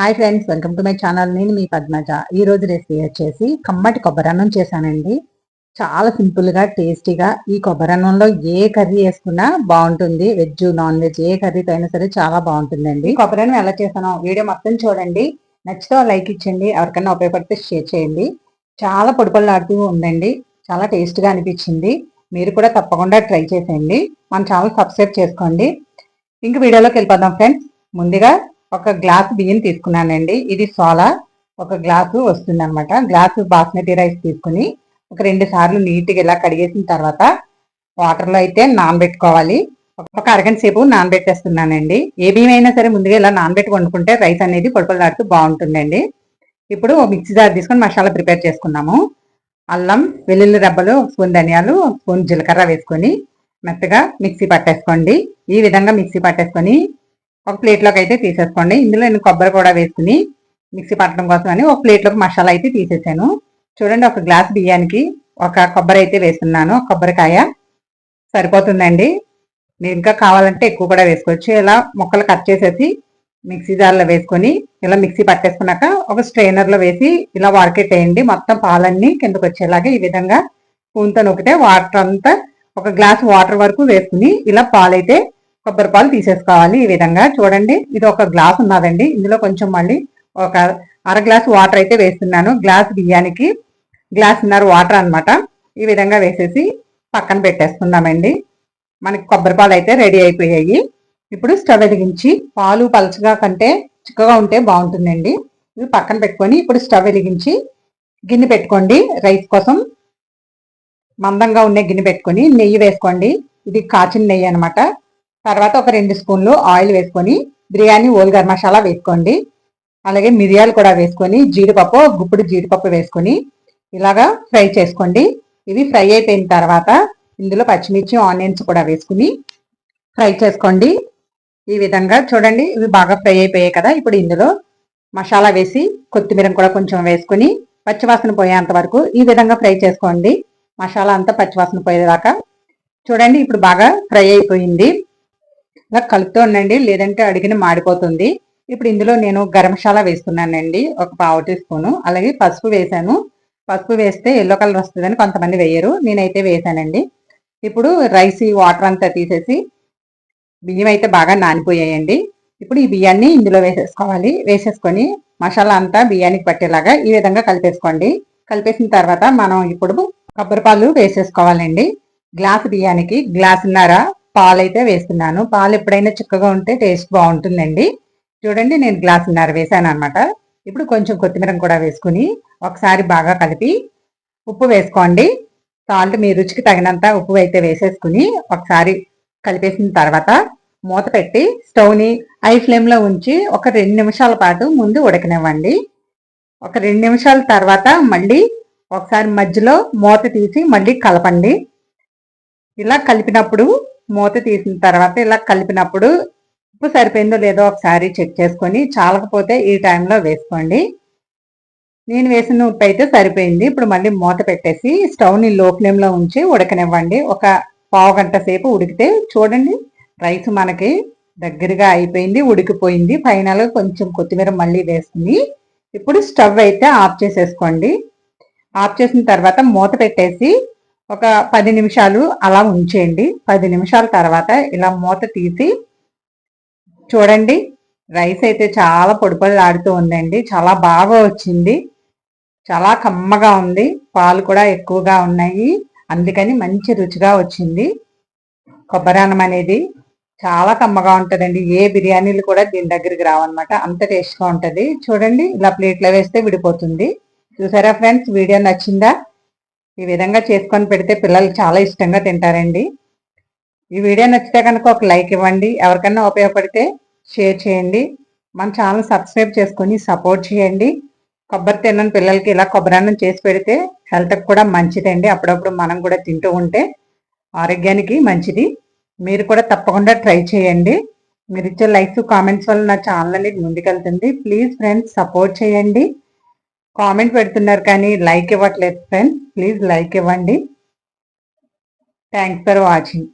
Hi friends welcome to my channel. నేను మీ పద్మజ. ఈరోజు రెసిపీ వచ్చేసి కమ్మటి కొబ్బరన్నం చేశానండి. చాలా సింపుల్గా టేస్టీగా ఈ కొబ్బరన్నంలో ఏ కర్రీ వేసుకున్నా బాగుంటుంది. వెజ్ నాన్ వెజ్ ఏ కర్రీతో అయినా సరే చాలా బాగుంటుందండి. కొబ్బరన్నం ఎలా చేశానో వీడియో మొత్తం చూడండి. నచ్చితే లైక్ ఇచ్చండి ఎవరికైనా ఉపయోగపడితే షేర్ చేయండి. చాలా పొడిపొల్లాడుతూ ఉందండి. చాలా టేస్ట్గా అనిపించింది. మీరు కూడా తప్పకుండా ట్రై చేసేయండి. మన ఛానల్ సబ్స్క్రైబ్ చేసుకోండి. ఇంక వీడియోలోకి వెళ్ళిపోదాం ఫ్రెండ్స్. ముందుగా ఒక గ్లాసు బియ్యం తీసుకున్నానండి. ఇది సోలా ఒక గ్లాసు వస్తుంది అనమాట గ్లాసు బాస్మతి రైస్ తీసుకుని ఒక రెండు సార్లు నీట్గా ఇలా కడిగేసిన తర్వాత వాటర్లో అయితే నానబెట్టుకోవాలి. ఒక అరగంట సేపు నానబెట్టేస్తున్నానండి. ఏ బియ్యం అయినా సరే ముందుగా ఇలా నానబెట్టి వండుకుంటే రైస్ అనేది పొడిపొలాడుతూ బాగుంటుందండి. ఇప్పుడు మిక్సీ జార్ తీసుకొని మసాలా ప్రిపేర్ చేసుకున్నాము. అల్లం వెల్లుల్లి రబ్బలు స్పూన్ ధనియాలు స్పూన్ జీలకర్ర వేసుకొని మెత్తగా మిక్సీ పట్టేసుకోండి. ఈ విధంగా మిక్సీ పట్టేసుకొని ఒక ప్లేట్లోకి అయితే తీసేసుకోండి. ఇందులో నేను కొబ్బరి కూడా వేసుకుని మిక్సీ పట్టడం కోసం అని ఒక ప్లేట్లోకి మసాలా అయితే తీసేసాను. చూడండి ఒక గ్లాస్ బియ్యానికి ఒక కొబ్బరి అయితే వేస్తున్నాను. కొబ్బరికాయ సరిపోతుందండి. మీరు ఇంకా కావాలంటే ఎక్కువ కూడా వేసుకోవచ్చు. ఇలా ముక్కలు కట్ చేసేసి మిక్సీ జార్లో వేసుకొని ఇలా మిక్సీ పట్టేసుకున్నాక ఒక స్ట్రైనర్లో వేసి ఇలా వాడకెట్టేయండి మొత్తం పాలన్నీ కిందకు వచ్చేలాగా ఈ విధంగా స్పూన్తో నొక్కితే వాటర్ అంతా ఒక గ్లాస్ వాటర్ వరకు వేసుకుని ఇలా పాలైతే కొబ్బరి పాలు తీసేసుకోవాలి ఈ విధంగా. చూడండి ఇది ఒక గ్లాస్ ఉన్నదండి. ఇందులో కొంచెం మళ్ళీ ఒక అర గ్లాస్ వాటర్ అయితే వేస్తున్నాను. గ్లాస్ బియ్యానికి గ్లాస్న్నర వాటర్ అనమాట ఈ విధంగా వేసేసి పక్కన పెట్టేసుకుందామండి. మనకి కొబ్బరి పాలు అయితే రెడీ అయిపోయాయి. ఇప్పుడు స్టవ్ వెలిగించి పాలు పలచగా కంటే చిక్కగా ఉంటే బాగుంటుందండి. ఇవి పక్కన పెట్టుకొని ఇప్పుడు స్టవ్ వెలిగించి గిన్నె పెట్టుకోండి. రైస్ కోసం మందంగా ఉండే గిన్నె పెట్టుకొని నెయ్యి వేసుకోండి. ఇది కాచిన నెయ్యి అనమాట తర్వాత ఒక రెండు స్పూన్లు ఆయిల్ వేసుకొని బిర్యానీ ఓల్గర్ మసాలా వేసుకోండి. అలాగే మిరియాలు కూడా వేసుకొని జీడిపప్పు గుప్పుడు జీడిపప్పు వేసుకొని ఇలాగా ఫ్రై చేసుకోండి. ఇవి ఫ్రై అయిపోయిన తర్వాత ఇందులో పచ్చిమిర్చి ఆనియన్స్ కూడా వేసుకుని ఫ్రై చేసుకోండి. ఈ విధంగా చూడండి ఇవి బాగా ఫ్రై అయిపోయాయి కదా. ఇప్పుడు ఇందులో మసాలా వేసి కొత్తిమీర కూడా కొంచెం వేసుకుని పచ్చివాసన పోయేంత వరకు ఈ విధంగా ఫ్రై చేసుకోండి. మసాలా అంతా పచ్చివాసన పోయేదాకా. చూడండి ఇప్పుడు బాగా ఫ్రై అయిపోయింది. ఇలా కలుపుతూ ఉండండి లేదంటే అడిగిన మాడిపోతుంది. ఇప్పుడు ఇందులో నేను గరం మసాలా వేస్తున్నానండి ఒక పావు టీ స్పూను. అలాగే పసుపు వేసాను. పసుపు వేస్తే ఎల్లో కలర్ వస్తుందని కొంతమంది వేయరు నేనైతే వేసానండి. ఇప్పుడు రైస్ వాటర్ అంతా తీసేసి బియ్యం అయితే బాగా నానిపోయాయండి. ఇప్పుడు ఈ బియ్యాన్ని ఇందులో వేసేసుకోవాలి. వేసేసుకొని మసాలా అంతా బియ్యానికి పట్టేలాగా ఈ విధంగా కలిపేసుకోండి. కలిపేసిన తర్వాత మనం ఇప్పుడు కొబ్బరి పాలు వేసేసుకోవాలండి. గ్లాస్ బియ్యానికి గ్లాసున్నర పాలు అయితే వేస్తున్నాను. పాలు ఎప్పుడైనా చిక్కగా ఉంటే టేస్ట్ బాగుంటుందండి. చూడండి నేను గ్లాసున్నర వేసాను అనమాట ఇప్పుడు కొంచెం కొత్తిమీర కూడా వేసుకుని ఒకసారి బాగా కలిపి ఉప్పు వేసుకోండి. సాల్ట్ మీ రుచికి తగినంత ఉప్పు అయితే వేసేసుకుని ఒకసారి కలిపేసిన తర్వాత మూత పెట్టి స్టవ్ని ఐ ఫ్లేమ్లో ఉంచి ఒక రెండు నిమిషాల పాటు ముందు ఉడకనివ్వండి. ఒక రెండు నిమిషాల తర్వాత మళ్ళీ ఒకసారి మధ్యలో మూత తీసి మళ్ళీ కలపండి. ఇలా కలిపినప్పుడు మూత తీసిన తర్వాత ఇలా కలిపినప్పుడు ఉప్పు సరిపోయిందో లేదో ఒకసారి చెక్ చేసుకొని చాలకపోతే ఈ టైంలో వేసుకోండి. నేను వేసిన ఉప్పు అయితే సరిపోయింది. ఇప్పుడు మళ్ళీ మూత పెట్టేసి స్టవ్ని లో ఫ్లేమ్లో ఉంచి ఉడకనివ్వండి. ఒక పావు గంట సేపు ఉడికితే చూడండి రైస్ మనకి దగ్గరగా అయిపోయింది ఉడికిపోయింది. ఫైనల్ కొంచెం కొత్తిమీర మళ్ళీ వేసుకుని ఇప్పుడు స్టవ్ అయితే ఆఫ్ చేసేసుకోండి. ఆఫ్ చేసిన తర్వాత మూత పెట్టేసి ఒక పది నిమిషాలు అలా ఉంచేయండి. పది నిమిషాల తర్వాత ఇలా మూత తీసి చూడండి. రైస్ అయితే చాలా పొడిపొడిలాడుతూ ఆడుతూ ఉందండి. చాలా బాగా వచ్చింది. చాలా కమ్మగా ఉంది. పాలు కూడా ఎక్కువగా ఉన్నాయి. అందుకని మంచి రుచిగా వచ్చింది. కొబ్బరి అన్నం అనేది చాలా కమ్మగా ఉంటుందండి. ఏ బిర్యానీలు కూడా దీని దగ్గరికి రావన్నమాట. అంత టేస్ట్గా ఉంటుంది. చూడండి ఇలా ప్లేట్లో వేస్తే విడిపోతుంది. చూసారా ఫ్రెండ్స్? వీడియో నచ్చిందా? ఈ విధంగా చేసుకొని పెడితే పిల్లలు చాలా ఇష్టంగా తింటారండి. ఈ వీడియో నచ్చితే కనుక ఒక లైక్ ఇవ్వండి. ఎవరికైనా ఉపయోగపడితే షేర్ చేయండి. మన ఛానల్ సబ్స్క్రైబ్ చేసుకొని సపోర్ట్ చేయండి. కొబ్బరి తిన్నని పిల్లలకి ఇలా కొబ్బరి చేసి పెడితే హెల్త్కి కూడా మంచిదండి. అప్పుడప్పుడు మనం కూడా తింటూ ఉంటే ఆరోగ్యానికి మంచిది. మీరు కూడా తప్పకుండా ట్రై చేయండి. మీరు ఇచ్చే లైక్స్ కామెంట్స్ వల్ల నా ఛానల్ అనేది ముందుకెళ్తుంది. ప్లీజ్ ఫ్రెండ్స్ సపోర్ట్ చేయండి. కామెంట్ పెడుతున్నారు కానీ లైక్ ఇవ్వట్లేదు ఫ్రెండ్స్. ప్లీజ్ లైక్ ఇవ్వండి. Thanks for watching.